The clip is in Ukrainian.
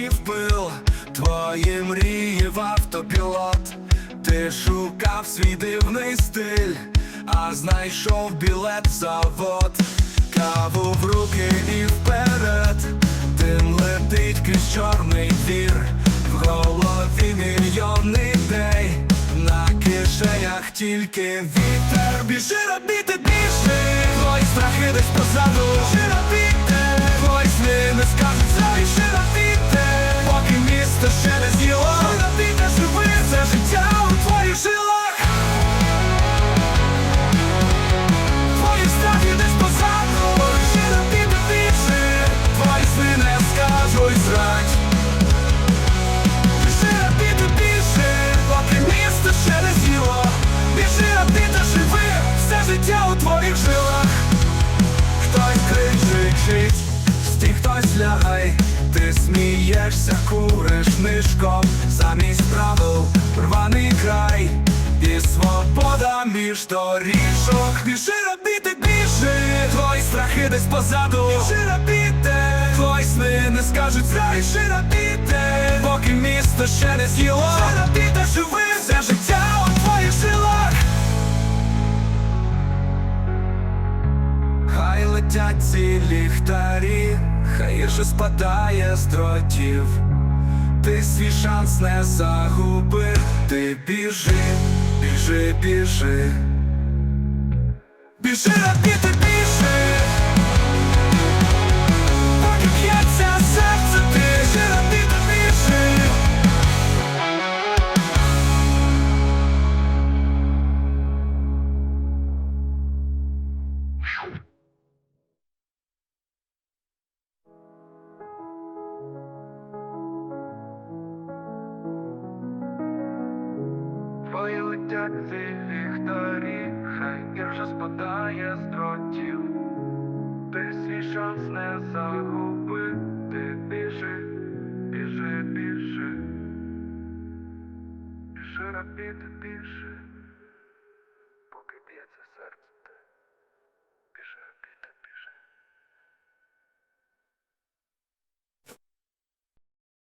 пил, твої мрії в автопілот, ти шукав свій дивний стиль, а знайшов білет завод, каву в руки і вперед, тим летить крізь чорний двір, в голові мільйон ідей, на кишенях тільки вітер, біжи робити біжи, твої страхи десь позаду, біжи робити, ще не з'їло, біжи живи це життя у твоїх жилах. Твої страхи десь позаду, біжи робити біжи, твої сни не скажуть зрать. Біжи робити біжи, поки місто ще не з'їло Біжи робити живи, все життя у твоїх жилах Хтось кричить, стій хтось лягай Ти смієшся, куриш нишком Замість правил рваний край. І свобода між доріжок. Біжи робіти, біжи, твої страхи десь позаду. Біжи робіте, твої сни не скажуть зря Біжи робити, поки місто ще не з'їло. Біжи робити, Летять ці ліхтарі, хай же спадає з дротів. Ти свій шанс не загубив, ти біжи, біжи, біжи. Біжи робити, Твої летять ці ліхтарі, хай іржа спадає з дротів. Ти свій шанс не загуби, ти біжи, біжи, біжи. Біжи робити, біжи.